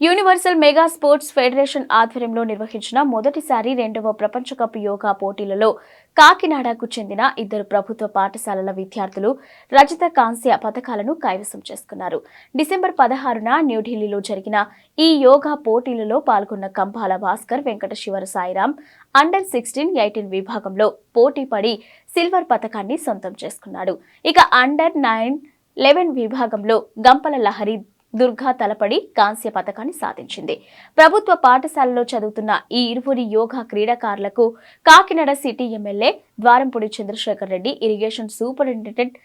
Universal mega sports federation ఆధ్వర్యంలో నిర్వహించిన మొదటిసారి రెండవ ప్రపంచ కప్ యోగా పోటీలలో కాకినాడకు చెందిన ఇద్దరు ప్రభుత్వ పాఠశాలల విద్యార్థులు రజత కాంస్య పథకాలను కైవసం చేసుకున్నారు. డిసెంబర్ పదహారున న్యూఢిల్లీలో జరిగిన ఈ యోగా పోటీలలో పాల్గొన్న Kampala Bhaskar Venkata Sivara Sairam under sixteen eighteen విభాగంలో పోటీ పడి సిల్వర్ పథకాన్ని సొంతం చేసుకున్నాడు. ఇక అండర్ నైన్ లెవెన్ విభాగంలో గంపల లహరి దుర్గా తలపడి కాంస్య పథకాన్ని సాధించింది. ప్రభుత్వ పాఠశాలలో చదువుతున్న ఈ ఇరువురి యోగా క్రీడాకారులకు Kakinada city MLA Dwarampudi Chandrasekhar Reddy irrigation superintendent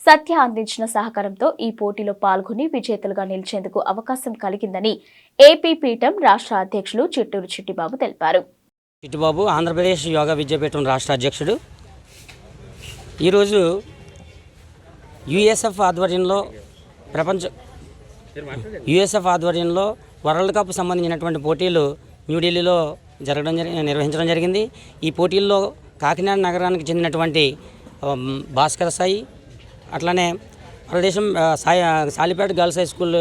Satya అందించిన సహకారంతో ఈ పోటీలో పాల్గొని విజేతలుగా నిలిచేందుకు అవకాశం కలిగిందని ఏపీ పీఠం రాష్ట్ర అధ్యక్షులు చిట్టూరు చిట్టిబాబు తెలిపారు. చిట్టిబాబు ఆంధ్రప్రదేశ్ యోగా విద్యాపీఠం రాష్ట్ర అధ్యక్షుడు. ఈరోజు యుఎస్ఎఫ్ ఆధ్వర్యంలో ప్రపంచ యుఎస్ఎఫ్ ఆధ్వర్యంలో వరల్డ్ కప్ సంబంధించినటువంటి పోటీలు న్యూఢిల్లీలో జరగడం జరి నిర్వహించడం జరిగింది. ఈ పోటీల్లో కాకినాడ నగరానికి చెందినటువంటి భాస్కర సాయి అట్లానే ప్రదేశం Sai Salipeta girls high school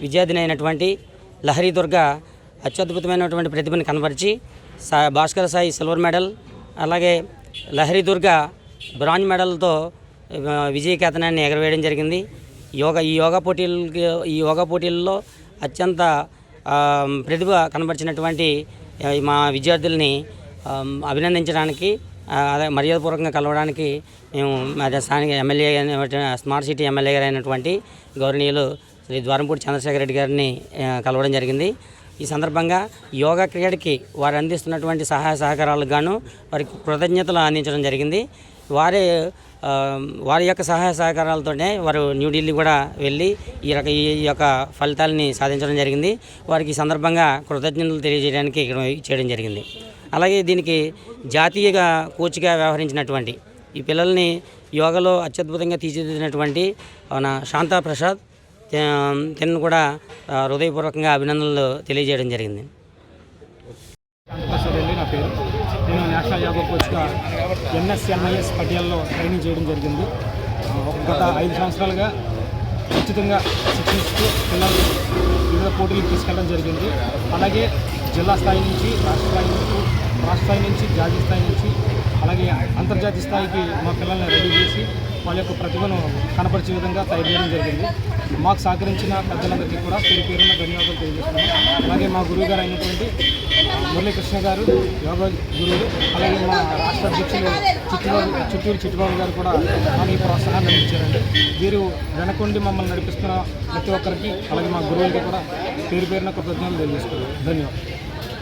విద్యార్థిని అయినటువంటి లహరి దుర్గ అత్యద్భుతమైనటువంటి ప్రతిభను కనబరిచి సా భాస్కర సాయి సిల్వర్ మెడల్ అలాగే లహరి దుర్గ బ్రాంజ్ మెడల్తో ఆ, విజయకేతనాన్ని ఎగరవేయడం జరిగింది. యోగా ఈ యోగా పోటీలకి ఈ యోగా పోటీల్లో అత్యంత ప్రతిభ కనబరిచినటువంటి మా విద్యార్థుల్ని అభినందించడానికి అదే మర్యాదపూర్వకంగా కలవడానికి మేము అదే స్థానిక ఎమ్మెల్యే స్మార్ట్ సిటీ ఎమ్మెల్యే గారు అయినటువంటి గౌరవనీయులు శ్రీ ద్వారంపూడి చంద్రశేఖర్ రెడ్డి గారిని కలవడం జరిగింది. ఈ సందర్భంగా యోగా క్రీడకి వారు అందిస్తున్నటువంటి సహాయ సహకారాలకు గాను వారికి కృతజ్ఞతలు అందించడం జరిగింది. వారే వారి యొక్క సహాయ సహకారాలతోనే వారు న్యూఢిల్లీ కూడా వెళ్ళి ఈ రక ఈ యొక్క ఫలితాలని సాధించడం జరిగింది. వారికి సందర్భంగా కృతజ్ఞతలు తెలియజేయడానికి ఇక్కడ చేయడం జరిగింది. అలాగే దీనికి జాతీయగా కోచ్గా వ్యవహరించినటువంటి ఈ పిల్లల్ని యోగాలో అత్యద్భుతంగా తీర్చిదిద్దినటువంటి మన శాంతా ప్రసాద్ తిన్ను కూడా హృదయపూర్వకంగా అభినందనలు తెలియజేయడం జరిగింది. అండి నా పేరు. నేను నేషనల్ యోగా కోచ్గా ఎన్ఎస్ఎంఐఎస్ పటియాల్లో ట్రైనింగ్ చేయడం జరిగింది. గత ఐదు సంవత్సరాలుగా ఉచితంగా శిక్షిస్తూ పిల్లల్ని వివిధ పోటీలకు తీసుకెళ్ళడం జరిగింది. అలాగే జిల్లా స్థాయి నుంచి రాష్ట్ర స్థాయి నుంచి రాష్ట్ర స్థాయి నుంచి జాతీయ స్థాయి నుంచి అలాగే అంతర్జాతీయ స్థాయికి మా పిల్లల్ని రెడీ చేసి వాళ్ళ యొక్క ప్రతిభను కనపరిచే విధంగా తయారు చేయడం జరిగింది. మాకు సహకరించిన పెద్దలందరికీ కూడా పేరు పేరున ధన్యవాదాలు తెలియజేస్తున్నాను. మా గురువు గారు అయినటువంటి మురళీకృష్ణ గారు యోగా గురువులు అలాగే మా రాష్ట్ర అధ్యక్షులు చిట్టుబాబు చిట్టూరు చిట్టుబాబు గారు కూడా మాకు ఈ ప్రోత్సాహాన్ని అందించారండి. వీరు వెనకుండి మమ్మల్ని నడిపిస్తున్న ప్రతి ఒక్కరికి అలాగే మా గురువులకి కూడా పేరు పేరున కృతజ్ఞతలు తెలియజేస్తున్నారు ధన్యవాదాలు.